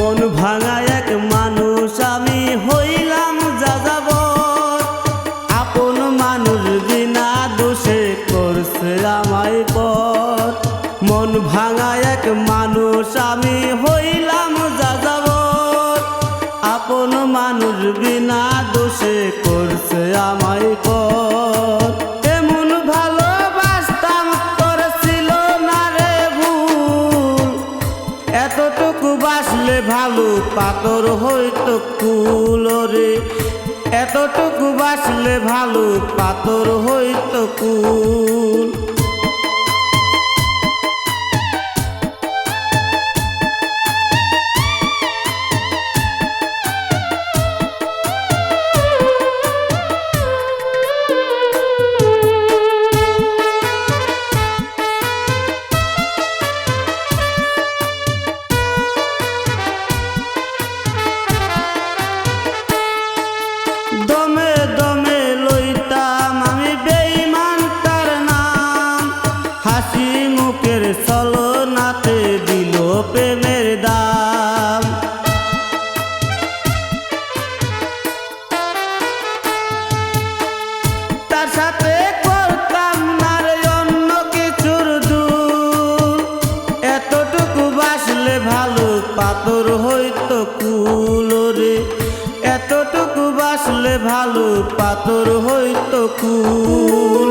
মন ভাঙা এক মানুষ, আমি হইলাম যাযাব আপন মানুষ বিনা দোষে করছে আমায় পর। মন ভাঙা এক মানুষ, আমি হইলাম যাযাব আপন মানুষ বিনা দোষে করছে আমায় পর। এমন ভালোবাসতাম এতটুকু বাসলে ভালো পাতর হইতো কুল রে। এতটুকু বাসলে ভালো পাতর হইতো কুল। মুখের চলনাতে দিল প্রেমের দাম। তার সাথে করতাম না রে অন্য কিছুর দূর এতটুকু বাসলে ভালো পাতর হইতো কুল রে। এতটুকু বাসলে ভালো পাথর হইতো কুল।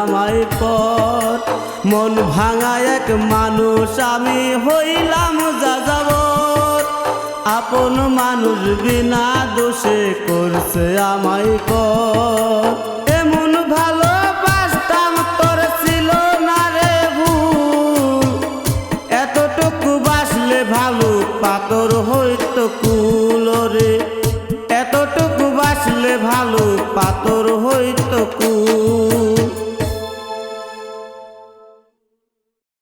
আমায় পর মন ভাঙা এক মানুষ, আমি হইলাম যাযাবর। আপন মানুষ বিনা দোষে করছে আমায় পর এমন ভালোবাসতাম, তোর ছিল না রে ভুল। এতটুকু বাসলে ভালো পাতর হইতো কুল রে। এতটুকু বাসলে ভালো পাতর হইতো